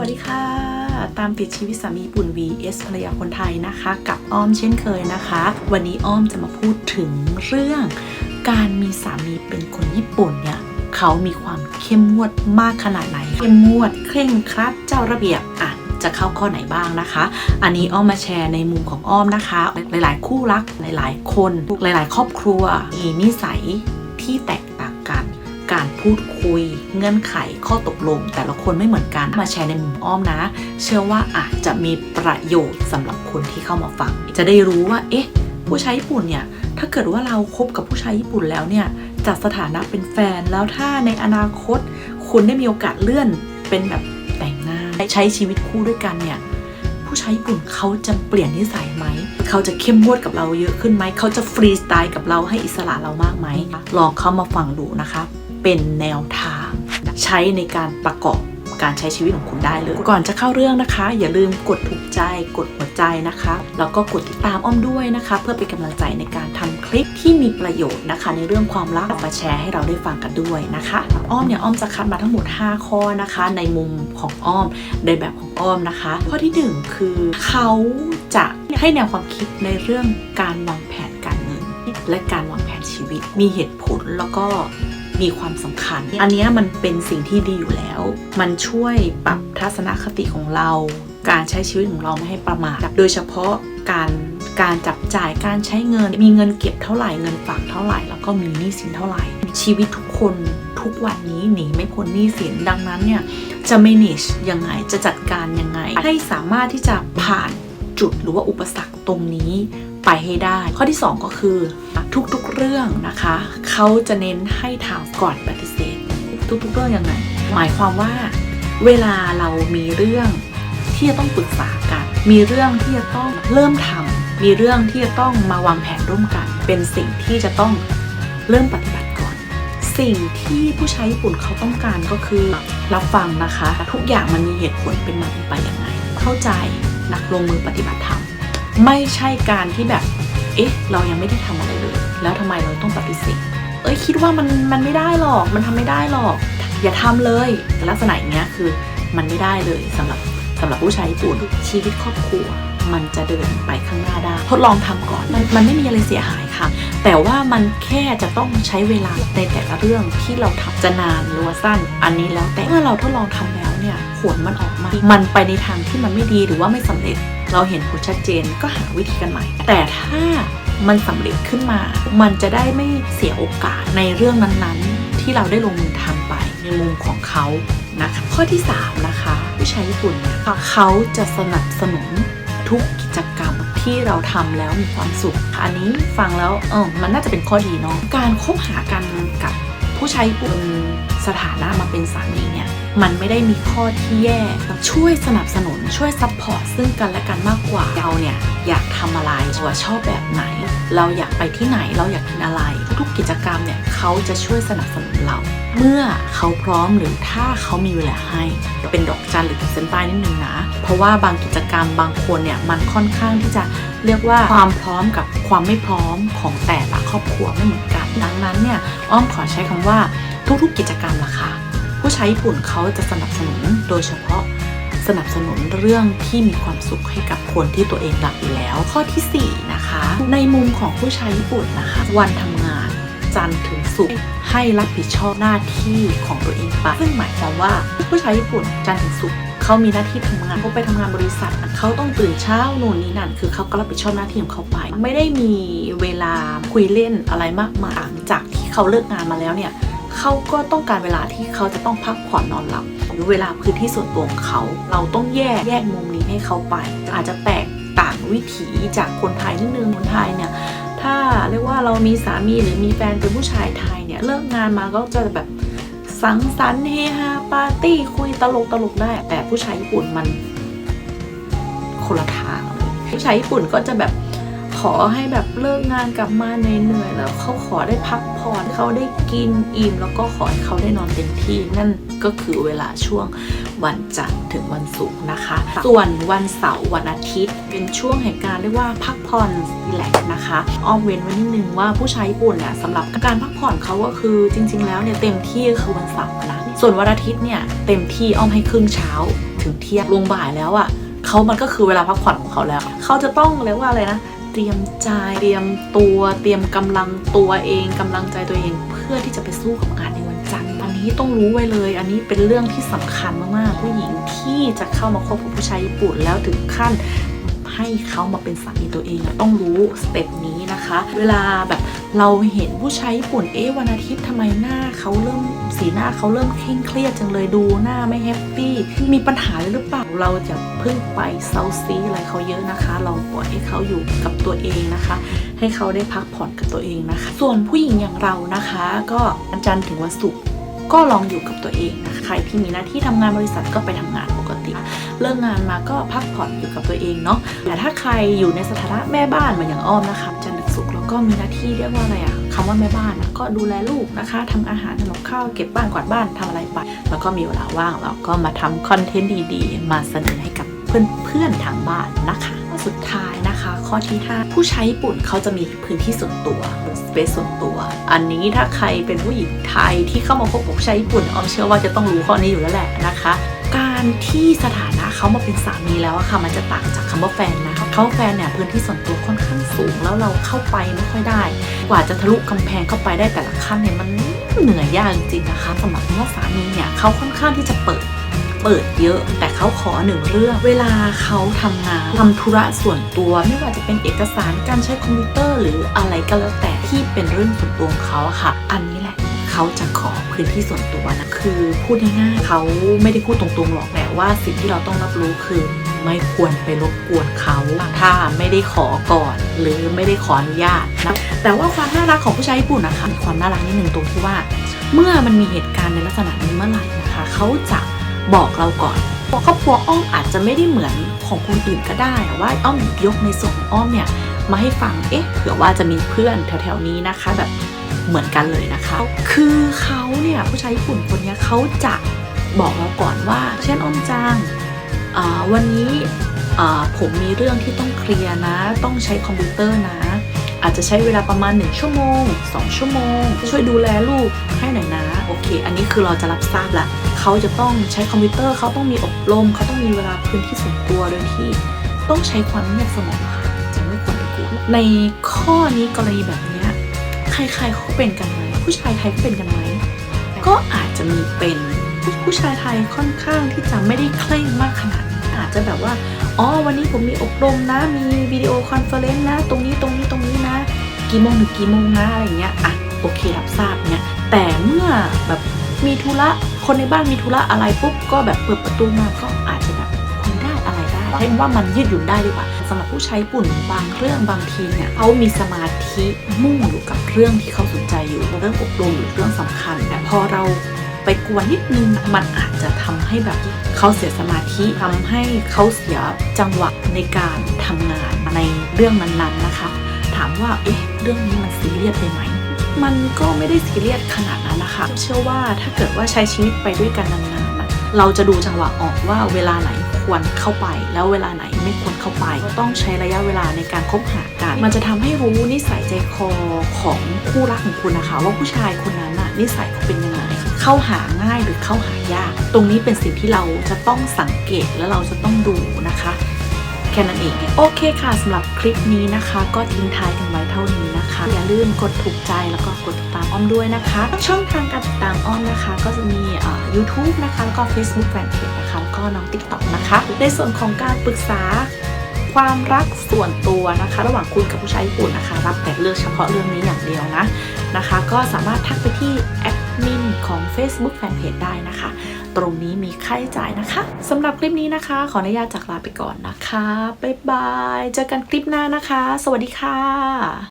วัสดีค่ะ ตามติดชีวิตสามีญี่ปุ่น vs ภรรยาคนไทยนะคะ กับอ้อมเช่นเคยนะคะ วันนี้อ้อมจะมาพูดถึงเรื่อง การมีสามีเป็นคนญี่ปุ่นเนี่ยเขามีความเข้มงวดมากขนาดไหน เข้มงวดเคร่งครัดเจ้าระเบียบอะจะเข้าข้อไหนบ้างนะคะ อันนี้อ้อมมาแชร์ในมุมของอ้อมนะคะ หลาย ๆ คู่รักหลาย ๆ คนหลาย ๆ ครอบครัวมีนิสัยที่แตก การพูดคุย เงื่อนไขข้อตกลง แต่ละคนไม่เหมือนกันมาแชร์ในมุมอ้อมนะ เชื่อว่าอาจจะมีประโยชน์สำหรับคนที่เข้ามาฟัง จะได้รู้ว่า เอ๊ะ ผู้ชายญี่ปุ่นเนี่ย ถ้าเกิดว่าเราคบกับผู้ชายญี่ปุ่นแล้วเนี่ยจากสถานะเป็นแฟนแล้วถ้าในอนาคต คุณได้มีโอกาสเลื่อนเป็นแบบแต่งงานใช้ชีวิตคู่ด้วยกันเนี่ยผู้ชายญี่ปุ่นเขาจะเปลี่ยนนิสัยไหม เขาจะเข้มงวดกับเราเยอะขึ้นไหม เขาจะฟรีสไตล์กับเราให้อิสระเรามากไหม ลองเข้ามาฟังดูนะคะ เป็นแนวทาง ใช้ในการประกอบการใช้ชีวิตของคุณได้เลย ก่อนจะเข้าเรื่องนะคะ อย่าลืมกดถูกใจกดหัวใจนะคะ แล้วก็กดติดตามอ้อมด้วยนะคะ เพื่อเป็นกำลังใจในการทำคลิปที่มีประโยชน์นะคะ ในเรื่องความรักมาแชร์ให้เราได้ฟังกันด้วยนะคะ อ้อมเนี่ยอ้อมจะคัดมาทั้งหมด 5 ข้อนะคะ ในมุมของอ้อมในแบบของอ้อมนะคะ ข้อที่ 1 คือเขาจะให้แนวความคิดในเรื่องการวางแผนการเงิน และการวางแผนชีวิต มีเหตุผลแล้วก็ มีความสำคัญ อันนี้มันเป็นสิ่งที่ดีอยู่แล้ว มันช่วยปรับทัศนคติของเรา การใช้ชีวิตของเราไม่ให้ประมาท โดยเฉพาะการการจับจ่ายการใช้เงิน มีเงินเก็บเท่าไหร่เงินฝากเท่าไหร่ แล้วก็มีหนี้สินเท่าไหร่ ชีวิตทุกคนทุกวันนี้หนีไม่พ้นหนี้สินดังนั้นเนี่ยจะ manage ยังไงจะจัดการยังไง ให้สามารถที่จะผ่านจุดหรือว่าอุปสรรคตรงนี้ ไปให้ได้ ข้อที่ 2 ก็คือทุกๆเรื่องนะคะ เขาจะเน้นให้ถามก่อนปฏิเสธ ทุกๆเรื่องยังไง หมายความว่า เวลาเรามีเรื่องที่จะต้องปรึกษากัน มีเรื่องที่จะต้องเริ่มทำมีเรื่องที่จะต้องมาวางแผนร่วมกัน เป็นสิ่งที่จะต้องเริ่มปฏิบัติก่อน สิ่งที่ผู้ใช้ญี่ปุ่นเขาต้องการก็คือรับฟังนะคะ ทุกอย่างมันมีเหตุผลเป็นมาเป็นไปยังไง เข้าใจนักลงมือปฏิบัติธรรม ไม่ใช่การที่แบบ เอ๊ะ เรายังไม่ได้ทำอะไรเลย แล้วทำไมเราต้องปฏิเสธ เอ้ยคิดว่ามันมันไม่ได้หรอก มันทำไม่ได้หรอก อย่าทำเลยลักษณะอย่างเงี้ยคือมันไม่ได้เลยสำหรับสำหรับผู้ใช้ญี่ปุ่นชีวิตครอบครัว มันจะเดินไปข้างหน้าได้ ทดลองทำก่อนมันมันไม่มีอะไรเสียหายค่ะ แต่ว่ามันแค่จะต้องใช้เวลาในแต่ละเรื่องที่เราทำจะนานหรือว่าสั้น อันนี้แล้วแต่เมื่อเราทดลองทำแล้วเนี่ยผลมันออกมา มันไปในทางที่มันไม่ดีหรือว่าไม่สำเร็จ เราเห็นผลชัดเจนก็หาวิธีกันใหม่ แต่ถ้ามันสำเร็จขึ้นมา มันจะได้ไม่เสียโอกาสในเรื่องนั้นๆ ที่เราได้ลงมือทำไปในมุมของเขานะคะข้อที่ 3 นะคะผู้ใช้ญี่ปุ่นเนี่ยเขาจะสนับสนุนทุกกิจกรรมที่เราทำแล้วมีความสุข อันนี้ฟังแล้วเออมันน่าจะเป็นข้อดีเนาะการคบหากันกับผู้ใช้ญี่ปุ่นสถานะมาเป็นสามีเนี่ย มันไม่ได้มีข้อที่แย่ช่วยสนับสนุนช่วยซัพพอร์ตซึ่งกันและกันมากกว่าเราเนี่ยอยากทำอะไรว่าชอบแบบไหน เราอยากไปที่ไหนเราอยากกินอะไร ทุกๆกิจกรรมเนี่ยเขาจะช่วยสนับสนุนเรา เมื่อเขาพร้อมหรือถ้าเขามีเวลาให้เป็นดอกจันหรือขีดเส้นใต้นิดนึงนะ เพราะว่าบางกิจกรรมบางคนเนี่ยมันค่อนข้างที่จะเรียกว่าความพร้อมกับความไม่พร้อมของแต่ละครอบครัวไม่เหมือนกัน ดังนั้นเนี่ยอ้อมขอใช้คำว่าทุกๆ กิจกรรมล่ะค่ะ ผู้ใช้ญี่ปุ่นเขาจะสนับสนุนโดยเฉพาะสนับสนุนเรื่องที่มีความสุขให้กับคนที่ตัวเองรักอยู่แล้ว ข้อทีสี่4 นะคะ ในมุมของผู้ใช้ญี่ปุ่นนะคะ วันทำงานจันทร์ถึงศุกร์ให้รับผิดชอบหน้าที่ของตัวเองไปซึ่งหมายความว่าผู้ใช้ญี่ปุ่นจันทร์ถึงศุกร์เขามีหน้าที่ทำงานเขาไปทำงานบริษัทเขาต้องตื่นเช้านู่นนี่นั่น คือเขาก็รับผิดชอบหน้าที่ของเขาไป ไม่ได้มีเวลาคุยเล่นอะไรมากมายจากที่เขาเลิกงานมาแล้วเนี่ย เขาก็ต้องการเวลาที่เขาจะต้องพักผ่อนนอนหลับหรือเวลาพื้นที่ส่วนตัวของเขา เราต้องแยกแยกมุมนี้ให้เขาไป อาจจะแตกต่างวิถีจากคนไทยนิดนึงคนไทยเนี่ยถ้าเรียกว่าเรามีสามีหรือมีแฟนเป็นผู้ชายไทยเนี่ยเลิกงานมาก็จะแบบสังสรรค์เฮฮาปาร์ตี้คุยตลกตลกได้ แต่ผู้ชายญี่ปุ่นมันคนละทางเลยผู้ชายญี่ปุ่นก็จะแบบ อให้แบบเลิกงานกลับมาเหนื่อยๆแล้วเขาขอได้พักผ่อนเขาได้กินอิ่มแล้วก็ขอให้เขาได้นอนเต็มที่นั่นก็คือเวลาช่วงวันจันทร์ถึงวันศุกร์นะคะ ส่วนวันเสาร์วันอาทิตย์ เป็นช่วงแห่งการเรียกว่าพักผ่อนรีแลกนะคะอ้อมเว้นไว้นิดนึงว่าผู้ชายญี่ปุ่นเนี่ยสำหรับการพักผ่อนเขาก็คือจริง ๆ แล้วเนี่ยเต็มที่คือวันเสาร์นะส่วนวันอาทิตย์เนี่ยเต็มที่อ้อมให้ครึ่งเช้าถึงเที่ยงลงบ่ายแล้วอะ่ะเขามันก็คือเวลาพักผ่อนของเขาแล้ว เขาจะต้องเรียกว่าอะไรนะ เตรียมใจเตรียมตัว เตรียมกำลังตัวเองกำลังใจตัวเอง เพื่อที่จะไปสู้กับงานในวันจันทร์อันนี้ต้องรู้ไว้เลย อันนี้เป็นเรื่องที่สำคัญมากๆผู้หญิงที่จะเข้ามาคบกับผู้ชายญี่ปุ่นแล้วถึงขั้น ให้เขามาเป็นสามีตัวเองต้องรู้สเต็ปนี้นะคะ เวลาแบบเราเห็นผู้ชายญี่ปุ่นเอ๊ะวันอาทิตย์ทำไมหน้าเขาเริ่มสีหน้าเขาเริ่มเคร่งเครียดจังเลยดูหน้าไม่แฮปปี้มีปัญหาเลยหรือเปล่าเราจะเพิ่งไปเซาซีอะไรเขาเยอะนะคะ เราปล่อยให้เขาอยู่กับตัวเองนะคะ ให้เขาได้พักผ่อนกับตัวเองนะคะ ส่วนผู้หญิงอย่างเรานะคะ ก็วันจันทร์ถึงวันศุกร์ก็ลองอยู่กับตัวเองนะคะใครที่มีหน้าที่ทำงานบริษัทก็ไปทำงาน ปกติเลิกงานมาก็พักผ่อนอยู่กับตัวเองเนาะแต่ถ้าใครอยู่ในสถานะแม่บ้านเหมือนอย่างอ้อมนะคะจันทร์ถึงศุกแล้วก็มีหน้าที่เรียกว่าอะไรอะคำว่าแม่บ้านก็ดูแลลูกนะคะทำอาหารทำกับข้าวเก็บบ้านกวาดบ้านทำอะไรไป แล้วก็มีเวลาว่างเราก็มาทำคอนเทนต์ดีๆ มาเสนอให้กับเพื่อนๆทางบ้านนะคะสุดท้ายนะคะ ข้อที่ 5 ผู้ใช้ญี่ปุ่นเขาจะมีพื้นที่ส่วนตัวสเปซส่วนตัว อันนี้ถ้าใครเป็นผู้หญิงไทยที่เข้ามาคบกับผู้ชายญี่ปุ่นออมเชื่อว่าจะต้องรู้ข้อนี้อยู่แล้วแหละนะคะ การที่สถานะเขามาเป็นสามีแล้วอะค่ะ มันจะต่างจากคำว่าแฟนนะเขาแฟนเนี่ยพื้นที่ส่วนตัวค่อนข้างสูง แล้วเราเข้าไปไม่ค่อยได้ กว่าจะทะลุกำแพงเข้าไปได้แต่ละขั้นเนี่ยมันเหนื่อยยากจริงนะคะสำหรับคำว่าสามีเนี่ยเขาค่อนข้างที่จะเปิดเปิดเยอะแต่เขาขอหนึ่งเรื่อง เวลาเขาทำงานทำธุระส่วนตัว ไม่ว่าจะเป็นเอกสารการใช้คอมพิวเตอร์หรืออะไรก็แล้วแต่ที่เป็นเรื่องส่วนตัวของเขาอะค่ะ อันนี้ เขาจะขอพื้นที่ส่วนตัวนะคือพูดง่ายๆเขาไม่ได้พูดตรงๆหรอกแต่ว่าสิ่งที่เราต้องรับรู้คือไม่ควรไปรบกวนเขาถ้าไม่ได้ขอก่อน หรือไม่ได้ขออนุญาตนะแต่ว่าความน่ารักของผู้ชายญี่ปุ่นนะคะมีความน่ารักนิดหนึ่งตรงที่ว่า เมื่อมันมีเหตุการณ์ในลักษณะนี้เมื่อไหร่นะคะเขาจะบอกเราก่อนครอบครัวอ้อมอาจจะไม่ได้เหมือนของคนอื่นก็ได้ว่าอ้อมหยิบยกในส่วนของอ้อมเนี่ยมาให้ฟังเอ๊ะเผื่อว่าจะมีเพื่อนแถวๆนี้นะคะแบบ เหมือนกันเลยนะคะ คือเขาเนี่ยผู้ชายญี่ปุ่นคนนี้เขาจะบอกเราก่อนว่า เช่นอ้อมจังวันนี้ผมมีเรื่องที่ต้องเคลียร์นะ ต้องใช้คอมพิวเตอร์นะ อาจจะใช้เวลาประมาณ 1 ชั่วโมง 2 ชั่วโมง ช่วยดูแลลูกให้หน่อยนะ โอเค อันนี้คือเราจะรับทราบละเขาจะต้องใช้คอมพิวเตอร์เขาต้องมีอบรมเขาต้องมีเวลาพื้นที่ส่วนตัวโดยที่ต้องใช้ความเงียบสงบค่ะจะไม่ควรไปกวนในข้อนี้กรณีแบบนี้ ใครๆเขาเป็นกันไหมผู้ชายไทยเป็นกันไหมก็อาจจะมีเป็นผู้ชายไทยค่อนข้างที่จะไม่ได้เคร่งมากขนาดนี้อาจจะแบบว่าอ๋อวันนี้ผมมีอบรมนะมีวิดีโอคอนเฟอเรนซ์นะ ตรงนี้ตรงนี้ตรงนี้นะ กี่โมงถึงกี่โมงนะอะไรอย่างเงี้ยอะโอเครับทราบเนี่ยแต่เมื่อแบบมีธุระคนในบ้านมีธุระอะไรปุ๊บก็แบบเปิดประตูมาก็อาจ ไรได้เห็นว่ามันยืดหยุ่นได้ดีกว่าสำหรับผู้ใช้ปุ่นบางเรื่องบางทีเนี่ยเขามีสมาธิมุ่งอยู่กับเรื่องที่เขาสนใจอยู่เรื่องอบรมหรือเรื่องสำคัญ แต่พอเราไปกวนนิดนึงมันอาจจะทำให้แบบเขาเสียสมาธิทำให้เขาเสียจังหวะในการทำงานในเรื่องนั้นๆนะคะ ถามว่าเอ๊ะเรื่องนี้มันซีเรียสไปไหมมันก็ไม่ได้ซีเรียสขนาดนั้นนะคะ เชื่อว่าถ้าเกิดว่าใช้ชีวิตไปด้วยกันนาน เราจะดูจังหวะออกว่าเวลาไหนควรเข้าไป แล้วเวลาไหนไม่ควรเข้าไปก็ต้องใช้ระยะเวลาในการคบหากัน มันจะทำให้รู้นิสัยใจคอของคู่รักของคุณนะคะ ว่าผู้ชายคนนั้นน่ะนิสัยเขาเป็นยังไงเข้าหาง่ายหรือเข้าหายาก ตรงนี้เป็นสิ่งที่เราจะต้องสังเกตและเราจะต้องดูนะคะ แค่นั้นเอง โอเคค่ะสำหรับคลิปนี้นะคะ ก็ทิ้งท้ายกันไว้เท่านี้นะคะ อย่าลืมกดถูกใจแล้วก็กดติดตามอ้อมด้วยนะคะ ช่องทางการติดตามอ้อมนะคะ ก็จะมีอ่า YouTube นะคะแล้วก็ Facebook Fanpage นะคะแล้วก็น้อง TikTok นะคะ ในส่วนของการปรึกษาความรักส่วนตัวนะคะ ระหว่างคุณกับผู้ชายญี่ปุ่นนะคะ รับแต่เลือกเฉพาะเรื่องนี้อย่างเดียวนะนะคะ ก็สามารถทักไปที่แอด มินของ Facebook Fanpage ได้นะคะ ตรงนี้มีค่าใช้จ่ายนะคะสำหรับคลิปนี้นะคะ ขออนุญาตจากลาไปก่อนนะคะ บ๊ายบาย เจอกันคลิปหน้านะคะ สวัสดีค่ะ